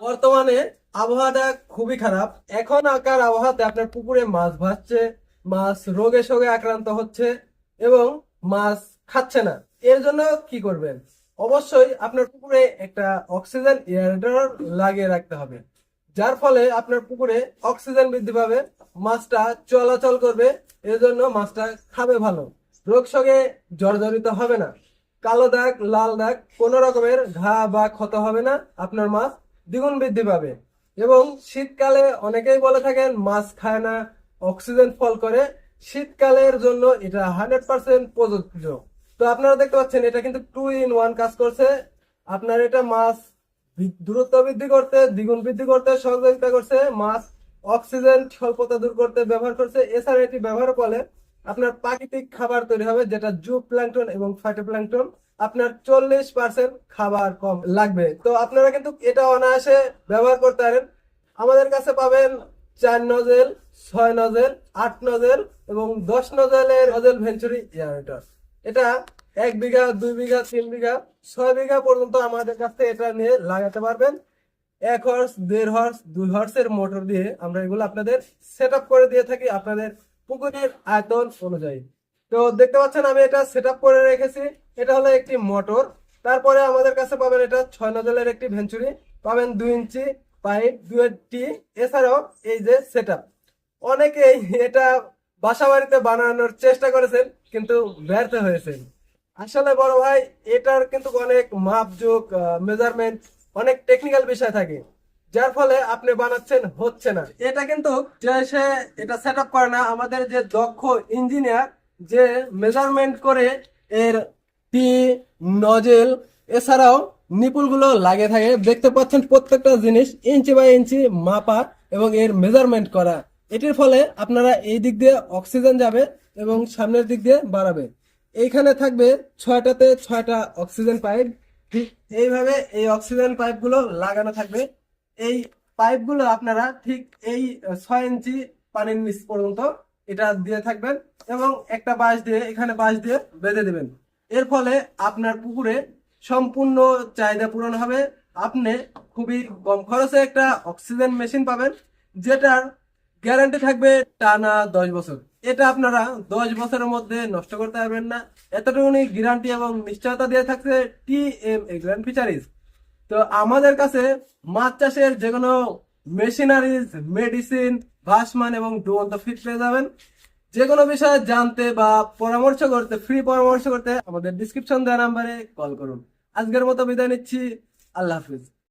বর্তমানে আবহাওয়াটা খুবই খারাপ। এখন আকার আবহাওয়াতে আপনার পুকুরে মাছ ভাসছে, মাছ রোগে সোগে আক্রান্ত হচ্ছে এবং মাছ খাচ্ছে না। এর জন্য কি করবেন? অবশ্যই আপনার পুকুরে একটা অক্সিজেন এয়ারেটর লাগিয়ে রাখতে হবে। যার ফলে আপনার পুকুরে অক্সিজেন বৃদ্ধি পাবে, মাছটা চলাচল করবে, এর জন্য মাছটা খাবে ভালো। রোগ সোগে জর্জরিত হবে না। কালো দাগ, লাল দাগ, কোনো রকমের ঘা বা ক্ষত হবে না, আপনার মাছ দ্বিগুণ বৃদ্ধি পাবে। এবং শীতকালে অনেকেই বলে থাকেন, মাছ খায় না, অক্সিজেন ফল করে। শীতকালের জন্য এটা হান্ড্রেড পার্সেন্ট প্রযোজ্য। তো আপনারা দেখতে পাচ্ছেন, এটা কিন্তু টু ইন ওয়ান কাজ করছে। আপনার এটা মাছ দূরত্ব বৃদ্ধি করতে, দ্বিগুণ বৃদ্ধি করতে সহযোগিতা করছে। মাছ অক্সিজেন স্বল্পতা দূর করতে ব্যবহার করছে। এছাড়া এটি ব্যবহার করলে আপনার প্রাকৃতিক খাবার তৈরি হবে, যেটা জু প্ল্যাংটন এবং ফাইটোপ্ল্যাংটন আপনার চল্লিশ পার্সেন্ট খাবার কম লাগবে। তো আপনারা কিন্তু এটা অনায়াসে ব্যবহার করতে পারেন। আমাদের কাছে পাবেন চার নজেল, ছয় নজেল, আট নজেল এবং দশ নজেলের নজেল ভেঞ্চুরি এয়ারেটর এটা এক বিঘা, দুই বিঘা, তিন বিঘা, ছয় বিঘা পর্যন্ত আমাদের কাছ এটা নিয়ে লাগাতে পারবেন। এক হর্স দেড় হর্স দুই হর্সের মোটর দিয়ে আমরা এগুলো আপনাদের সেট করে দিয়ে থাকি। আপনাদের পুকুরের আয়তন অনুযায়ী। তো দেখতে পাচ্ছেন, আমি এটা সেট করে রেখেছি। এটা হলো একটি মোটর তারপরে আমাদের কাছে পাবেন এটা ছয় নজলের একটি ভেঞ্চুরি। পাবেন দুই ইঞ্চি পাইপ দুইটি এছাড়াও এই যে সেট অনেকেই এটা বাসা বাড়িতে বানানোর চেষ্টা করেছেন, কিন্তু ব্যর্থ হয়েছেন। আসলে বড় ভাই, এটার কিন্তু অনেক মাপযোগ মেজারমেন্ট অনেক টেকনিক্যাল বিষয় থাকে। যার ফলে আপনি বানাচ্ছেন হচ্ছে না। এটা কিন্তু সে এটা সেট আপ করে না, আমাদের যে দক্ষ ইঞ্জিনিয়ার যে মেজারমেন্ট করে এর টি নজেল এছাড়াও নিপুলগুলো লাগে থাকে। দেখতে পাচ্ছেন প্রত্যেকটা জিনিস ইঞ্চি বাই ইঞ্চি মাপা এবং এর মেজারমেন্ট করা। এটির ফলে আপনারা এই দিক দিয়ে অক্সিজেন যাবে এবং সামনের দিক দিয়ে বাড়াবে। এইখানে থাকবে ছয়টাতে ছয়টা অক্সিজেন পাইপ ঠিক এইভাবে এই অক্সিজেন পাইপগুলো লাগানো থাকবে। এই পাইপগুলো আপনারা ঠিক এই ছয় ইঞ্চি পানির নিচ পর্যন্ত এটা দিয়ে থাকবেন এবং একটা বাঁশ দিয়ে, এখানে বাঁশ দিয়ে বেঁধে দেবেন। এর ফলে আপনার পুকুরে সম্পূর্ণ চাহিদা পূরণ হবে। আপনি খুবই কম খরচে একটা অক্সিজেন মেশিন পাবেন, যেটার গ্যারান্টি থাকবে টানা দশ বছর। এটা আপনারা দশ বছরের মধ্যে নষ্ট করতে পারবেন না। এতটুকুনি গ্যারান্টি এবং নিশ্চয়তা দিয়ে থাকছে টি এম এগ্রান ফিচারিজ তো আমাদের কাছে মাছ চাষের যে কোনো মেশিনারিজ মেডিসিন ভাসমান এবং ডুবন্ত ফিট পেয়ে যাবেন। যে কোনো বিষয়ে জানতে বা পরামর্শ করতে ফ্রি পরামর্শ করতে আমাদের ডিসক্রিপশন দেওয়া নাম্বারে কল করুন। আজকের মতো বিদায় নিচ্ছি। আল্লাহ হাফিজ।